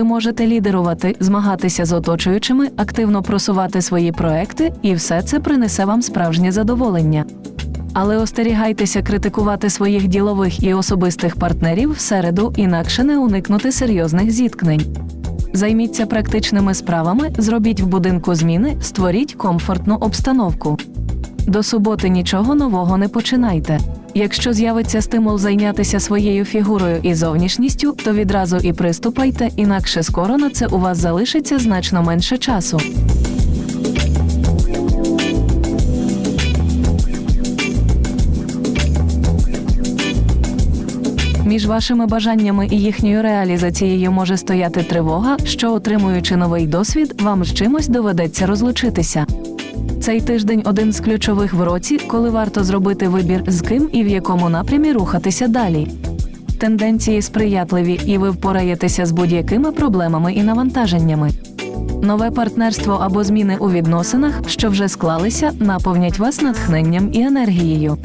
Ви можете лідерувати, змагатися з оточуючими, активно просувати свої проекти, і все це принесе вам справжнє задоволення. Але остерігайтеся критикувати своїх ділових і особистих партнерів всереду, інакше не уникнути серйозних зіткнень. Займіться практичними справами, зробіть в будинку зміни, створіть комфортну обстановку. До суботи нічого нового не починайте. Якщо з'явиться стимул зайнятися своєю фігурою і зовнішністю, то відразу і приступайте, інакше скоро на це у вас залишиться значно менше часу. Між вашими бажаннями і їхньою реалізацією може стояти тривога, що, отримуючи новий досвід, вам з чимось доведеться розлучитися. Цей тиждень один з ключових в році, коли варто зробити вибір, з ким і в якому напрямі рухатися далі. Тенденції сприятливі, і ви впораєтеся з будь-якими проблемами і навантаженнями. Нове партнерство або зміни у відносинах, що вже склалися, наповнять вас натхненням і енергією.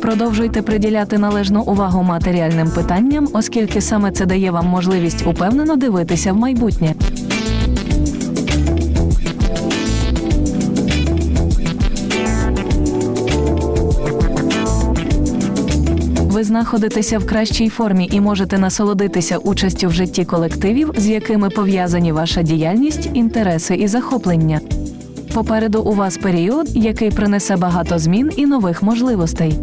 Продовжуйте приділяти належну увагу матеріальним питанням, оскільки саме це дає вам можливість упевнено дивитися в майбутнє. Знаходитеся в кращій формі і можете насолодитися участю в житті колективів, з якими пов'язані ваша діяльність, інтереси і захоплення. Попереду у вас період, який принесе багато змін і нових можливостей.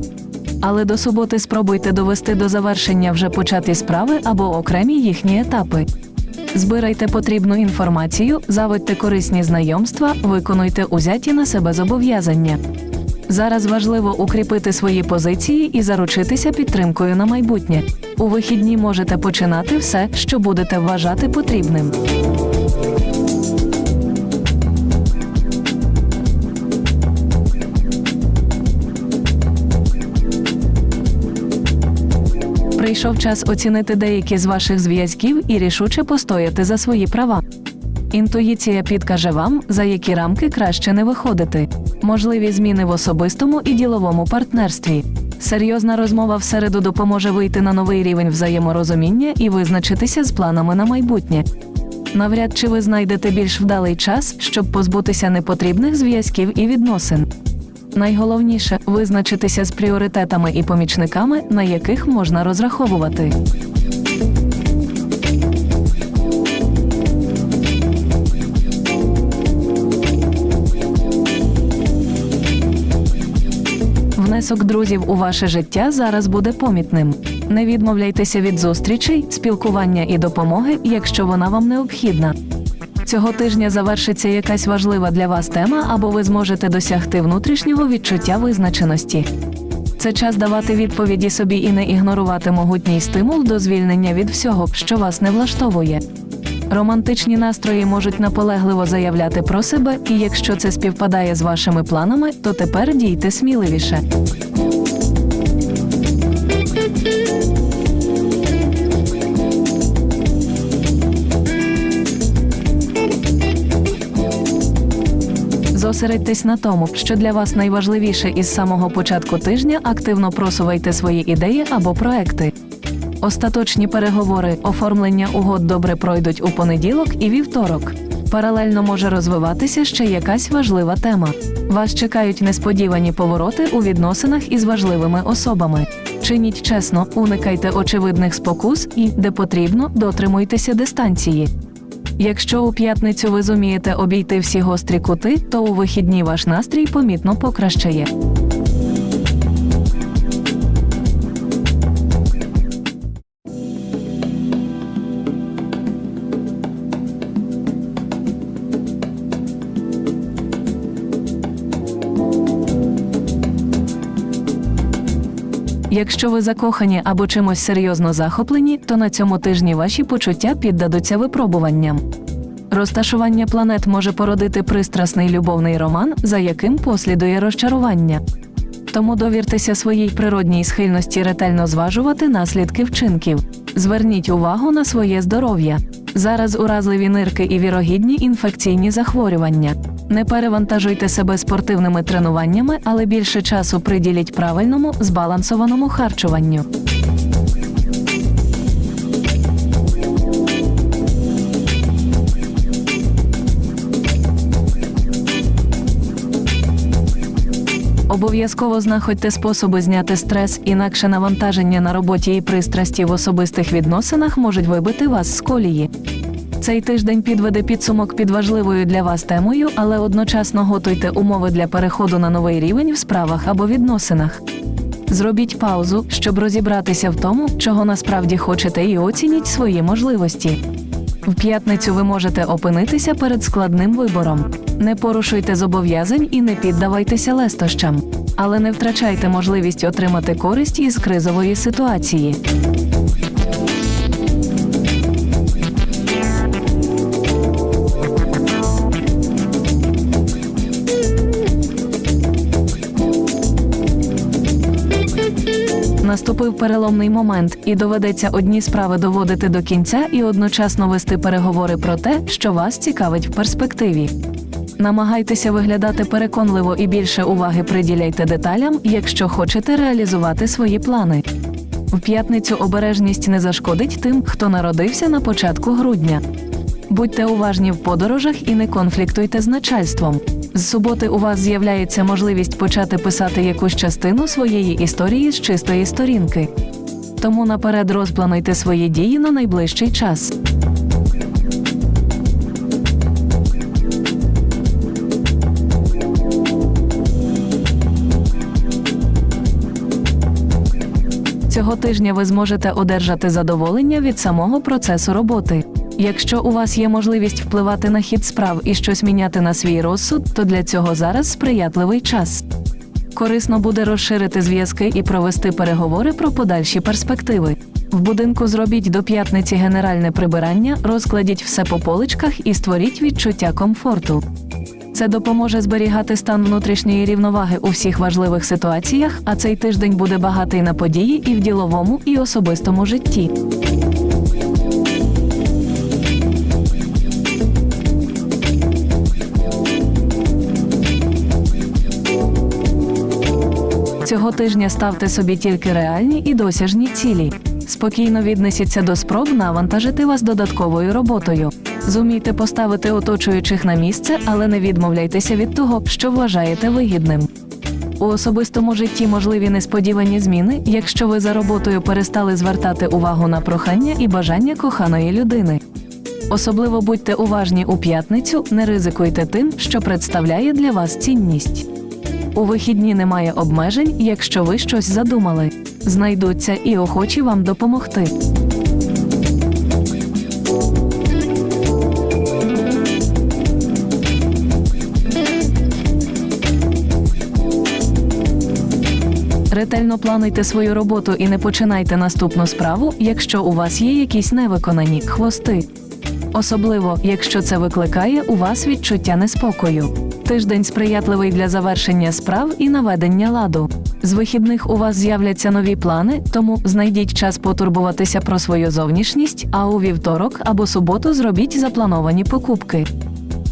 Але до суботи спробуйте довести до завершення вже початі справи або окремі їхні етапи. Збирайте потрібну інформацію, заводьте корисні знайомства, виконуйте узяті на себе зобов'язання. Зараз важливо укріпити свої позиції і заручитися підтримкою на майбутнє. У вихідні можете починати все, що будете вважати потрібним. Прийшов час оцінити деякі з ваших зв'язків і рішуче постояти за свої права. Інтуїція підкаже вам, за які рамки краще не виходити. Можливі зміни в особистому і діловому партнерстві. Серйозна розмова в середу допоможе вийти на новий рівень взаєморозуміння і визначитися з планами на майбутнє. Навряд чи ви знайдете більш вдалий час, щоб позбутися непотрібних зв'язків і відносин. Найголовніше визначитися з пріоритетами і помічниками, на яких можна розраховувати. Внесок друзів у ваше життя зараз буде помітним. Не відмовляйтеся від зустрічей, спілкування і допомоги, якщо вона вам необхідна. Цього тижня завершиться якась важлива для вас тема, або ви зможете досягти внутрішнього відчуття визначеності. Це час давати відповіді собі і не ігнорувати могутній стимул до звільнення від всього, що вас не влаштовує. Романтичні настрої можуть наполегливо заявляти про себе, і якщо це співпадає з вашими планами, то тепер дійте сміливіше. Зосередьтесь на тому, що для вас найважливіше із самого початку тижня активно просувайте свої ідеї або проекти. Остаточні переговори, оформлення угод добре пройдуть у понеділок і вівторок. Паралельно може розвиватися ще якась важлива тема. Вас чекають несподівані повороти у відносинах із важливими особами. Чиніть чесно, уникайте очевидних спокус і, де потрібно, дотримуйтеся дистанції. Якщо у п'ятницю ви зумієте обійти всі гострі кути, то у вихідні ваш настрій помітно покращає. Якщо ви закохані або чимось серйозно захоплені, то на цьому тижні ваші почуття піддадуться випробуванням. Розташування планет може породити пристрасний любовний роман, за яким послідує розчарування. Тому довіртеся своїй природній схильності ретельно зважувати наслідки вчинків. Зверніть увагу на своє здоров'я. Зараз уразливі нирки і вірогідні інфекційні захворювання. Не перевантажуйте себе спортивними тренуваннями, але більше часу приділіть правильному збалансованому харчуванню. Обов'язково знаходьте способи зняти стрес, інакше навантаження на роботі і пристрасті в особистих відносинах можуть вибити вас з колії. Цей тиждень підведе підсумок під важливою для вас темою, але одночасно готуйте умови для переходу на новий рівень в справах або відносинах. Зробіть паузу, щоб розібратися в тому, чого насправді хочете, і оцініть свої можливості. В п'ятницю ви можете опинитися перед складним вибором. Не порушуйте зобов'язань і не піддавайтеся лестощам, але не втрачайте можливість отримати користь із кризової ситуації. Наступив переломний момент, і доведеться одні справи доводити до кінця і одночасно вести переговори про те, що вас цікавить в перспективі. Намагайтеся виглядати переконливо і більше уваги приділяйте деталям, якщо хочете реалізувати свої плани. В п'ятницю обережність не зашкодить тим, хто народився на початку грудня. Будьте уважні в подорожах і не конфліктуйте з начальством. З суботи у вас з'являється можливість почати писати якусь частину своєї історії з чистої сторінки. Тому наперед розплануйте свої дії на найближчий час. Цього тижня ви зможете одержати задоволення від самого процесу роботи. Якщо у вас є можливість впливати на хід справ і щось міняти на свій розсуд, то для цього зараз сприятливий час. Корисно буде розширити зв'язки і провести переговори про подальші перспективи. В будинку зробіть до п'ятниці генеральне прибирання, розкладіть все по поличках і створіть відчуття комфорту. Це допоможе зберігати стан внутрішньої рівноваги у всіх важливих ситуаціях, а цей тиждень буде багатий на події і в діловому, і особистому житті. Цього тижня ставте собі тільки реальні і досяжні цілі. Спокійно віднесіться до спроб навантажити вас додатковою роботою. Зумійте поставити оточуючих на місце, але не відмовляйтеся від того, що вважаєте вигідним. У особистому житті можливі несподівані зміни, якщо ви за роботою перестали звертати увагу на прохання і бажання коханої людини. Особливо будьте уважні у п'ятницю, не ризикуйте тим, що представляє для вас цінність. У вихідні немає обмежень, якщо ви щось задумали. Знайдуться і охочі вам допомогти. Ретельно плануйте свою роботу і не починайте наступну справу, якщо у вас є якісь невиконані хвости. Особливо, якщо це викликає у вас відчуття неспокою. Тиждень сприятливий для завершення справ і наведення ладу. З вихідних у вас з'являться нові плани, тому знайдіть час потурбуватися про свою зовнішність, а у вівторок або суботу зробіть заплановані покупки.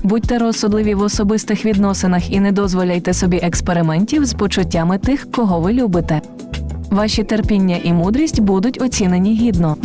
Будьте розсудливі в особистих відносинах і не дозволяйте собі експериментів з почуттями тих, кого ви любите. Ваші терпіння і мудрість будуть оцінені гідно.